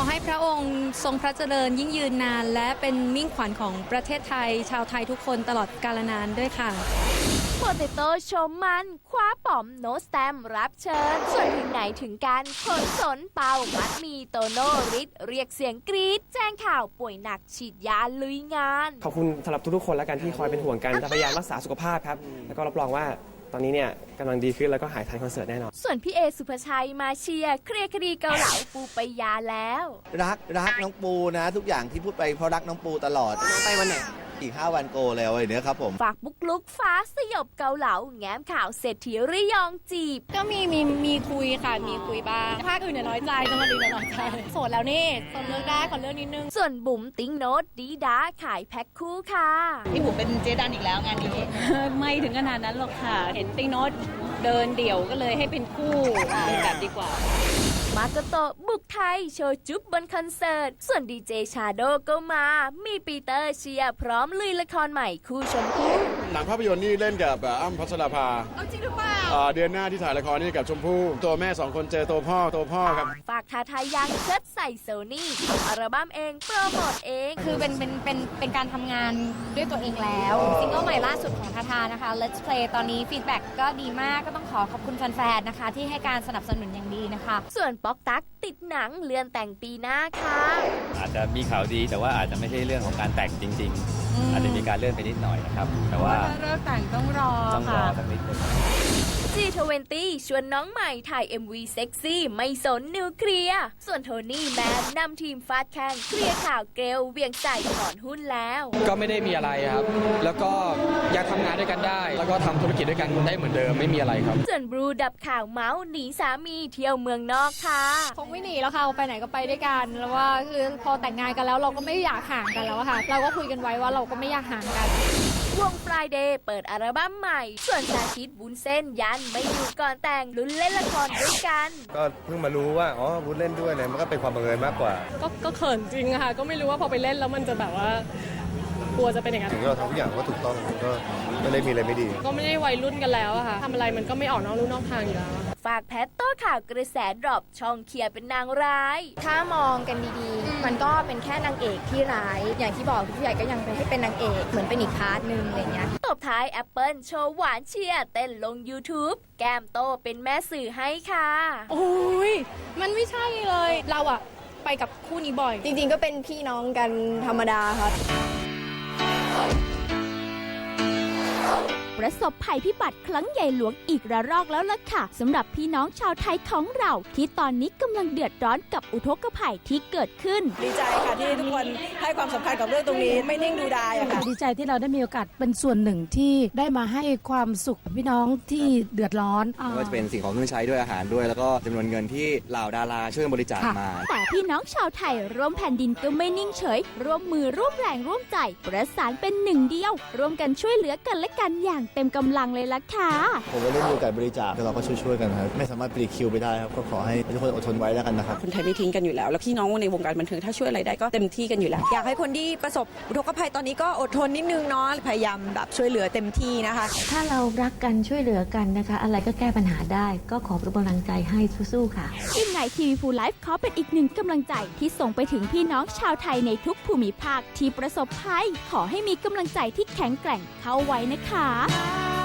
ขอให้พระองค์ทรงพระเจริญยิ่งยืนนาน และเป็นมิ่งขวัญของประเทศไทย ชาวไทยทุกคนตลอดกาลนานด้วยค่ะโปเตโต้ชมมัน คว้าป๋อมโนสแตมรับเชิญ ส่วนถึงไหนถึงการขนสนเป่ามัดมีโตโนริดเรียกเสียงกรี๊ดแจ้งข่าวป่วยหนักฉีดยาลุยงาน ขอบคุณสำหรับทุกๆคนแล้วกันที่คอยเป็นห่วงกันจะพยายามรักษาสุขภาพครับ แล้วก็รับรองว่า ตอนนี้เนี่ยกำลังดีขึ้นแล้วก็หายทันคอนเสิร์ตแน่นอน ส่วนพี่เอสุภาชัยมาเชียร์เคลียร์คดีเกาเหลาปูไปยาแล้ว รักรักน้องปูนะ ทุกอย่างที่พูดไปเพราะรักน้องปูตลอด ไปวันไหน อีก 5 วันโกแล้วไอ้เนี้ยครับผม ฝากบุกลุกฟ้าสยบเกาเหลาแง้มข่าวเศรษฐีระยองจีบ ก็มีมีมีคุยค่ะ มีคุยบ้างภาคอื่นเนี่ยน้อยใจจังหวัดอื่นเนี่ยน้อยใจโสดแล้วนี่คนเลือกได้ขอเลือกนิดนึง ส่วนบุ๋มติ้งโน้ตดีด้าขายแพ็คคู่ค่ะ พี่บุ๋มเป็นเจดันอีกแล้วงานนี้ ไม่ถึงขนาดนั้นหรอกค่ะ เห็นติ๊งโน้ตเดินเดี่ยวก็เลยให้เป็นคู่เป็นแบบดีกว่า มาโกโตะบุกไทย โชว์จุ๊บบนคอนเสิร์ต ส่วนดีเจชาโดก็มา มีปีเตอร์เชียร์พร้อมลุยละครใหม่คู่ชมพู่หนังภาพยนตร์นี่เล่นกับเอ่ออ้ำพัชราภาจริงหรือเปล่าเดือนหน้าที่ถ่ายละครนี่กับชมพู่ ตัวแม่สองคนเจอตัวพ่อตัวพ่อครับ ฝากทาทายยังเชิดใส่โซนี่ทำอัลบั้มเอง โปรโมทเอง คือเป็นเป็นเป็นเป็นการทำงานด้วยตัวเองแล้วซิงเกิลใหม่ล่าสุดของทาทานะคะ Let's Play ตอนนี้ฟีดแบ็กก็ดีมากก็ต้องขอขอบคุณแฟนๆนะคะ ที่ให้การสนับสนุนอย่างดีนะคะ ส่วนป๊อกตักติดหนังเลื่อนแต่งปีหน้าค่ะ อาจจะมีข่าวดีแต่ว่าอาจจะไม่ใช่เรื่องของการแต่งจริง ๆ อาจจะมีการเลื่อนไปนิดหน่อยนะครับ แต่ว่าเลิกแต่งต้องรอต้องรอค่ะ สักนิดหนึง G20 ชวนน้องใหม่ถ่าย MV เซ็กซี่ไม่สนนิวเคลียร์ส่วนโทนี่แมนนำทีมฟาดแข่งเคลียร์ข่าวเกลเวียงใส่ถอนหุ้นแล้ว ก็ไม่ได้มีอะไรครับ แล้วก็ยังทำงานด้วยกันได้ แล้วก็ทำธุรกิจด้วยกันได้เหมือนเดิมไม่มีอะไรครับ ส่วนบรูดับข่าวเมาส์หนีสามีเที่ยวเมืองนอกค่ะคงไม่หนีแล้วค่ะไปไหนก็ไปด้วยกันแล้วว่าคือพอแต่งงานกันแล้วเราก็ไม่อยากห่างกันแล้วอะค่ะ เราก็คุยกันไว้ว่าเราก็ไม่อยากห่างกัน วง Friday เปิดอัลบั้มใหม่ ส่วนชาคิดบุญเส้นยันไม่อยู่ก่อนแต่งลุ้นเล่นละครด้วยกัน ก็เพิ่งมารู้ว่า อ๋อวุ้นเล่นด้วยเนี่ยมันก็เป็นความบังเอิญมากกว่า ก็ก็เขินจริงอะค่ะ ก็ไม่รู้ว่าพอไปเล่นแล้วมันจะแบบว่า กลัวจะเป็นอย่างนั้น ถึงเราทำทุกอย่างว่าถูกต้องก็ไม่ได้มีอะไรไม่ดี ก็ไม่ได้วัยรุ่นกันแล้วอะค่ะทำอะไรมันก็ไม่ออกนอกลู่นอกทางอยู่แล้วอะฝากแพทโต้ข่าวกระแสดรอปช่องเคลียร์เป็นนางร้าย ถ้ามองกันดีๆ มันก็เป็นแค่นางเอกที่ร้าย อย่างที่บอกผู้ใหญ่ก็ยังไปให้เป็นนางเอกเหมือนเป็นอีกพาร์ทหนึ่งอะไรเงี้ย ตบท้ายแอปเปิลโชว์หวานเชียร์เต้นลง YouTube แก้มโตเป็นแม่สื่อให้ค่ะ โอ้ยมันไม่ใช่เลย เราอะไปกับคู่นี้บ่อย จริงๆก็เป็นพี่น้องกันธรรมดาครับ Bye. ประสบภัยพิบัติครั้งใหญ่หลวงอีกระรอกแล้วล่ะค่ะสำหรับพี่น้องชาวไทยของเรา ที่ตอนนี้กำลังเดือดร้อนกับอุทกภัยที่เกิดขึ้น ดีใจค่ะที่ทุกคนให้ความสำคัญกับเรื่องตรงนี้ไม่นิ่งดูดายอะค่ะดีใจที่เราได้มีโอกาสเป็นส่วนหนึ่งที่ได้มาให้ความสุขกับพี่น้องที่เดือดร้อนไม่ว่าจะเป็นสิ่งของเครื่องใช้ด้วยอาหารด้วย แล้วก็จำนวนเงินที่เหล่าดาราช่วยกันบริจาคมา แต่พี่น้องชาวไทยร่วมแผ่นดินก็ไม่นิ่งเฉย ร่วมมือร่วมแรงร่วมใจ ประสานเป็นหนึ่งเดียว ร่วมกันช่วยเหลือกันและกันอย่างเต็มกำลังเลยล่ะค่ะ ผมก็ได้มีโอกาสบริจาคเราก็ช่วยๆกันครับไม่สามารถปลีกคิวไปได้ครับก็ขอให้ทุกคนอดทนไว้แล้วกันนะครับคนไทยไม่ทิ้งกันอยู่แล้ว แล้วพี่น้องในวงการบันเทิงถ้าช่วยอะไรได้ก็เต็มที่กันอยู่แล้ว อยากให้คนที่ประสบอุทกภัยตอนนี้ก็อดทนนิดนึงเนาะพยายามแบบช่วยเหลือเต็มที่นะคะ ถ้าเรารักกันช่วยเหลือกันนะคะ อะไรก็แก้ปัญหาได้ ก็ขอเป็นกำลังใจให้สู้ๆค่ะทีมไหนทีวีฟูลไลฟ์ขอเป็นอีกหนึ่งกำลังใจที่ส่งไปถึงพี่น้องชาวไทยในทุกภูมิภาคที่ประสบภัย ขอให้มีกำลังใจที่แข็งแกร่งเข้าไว้นะคะ now.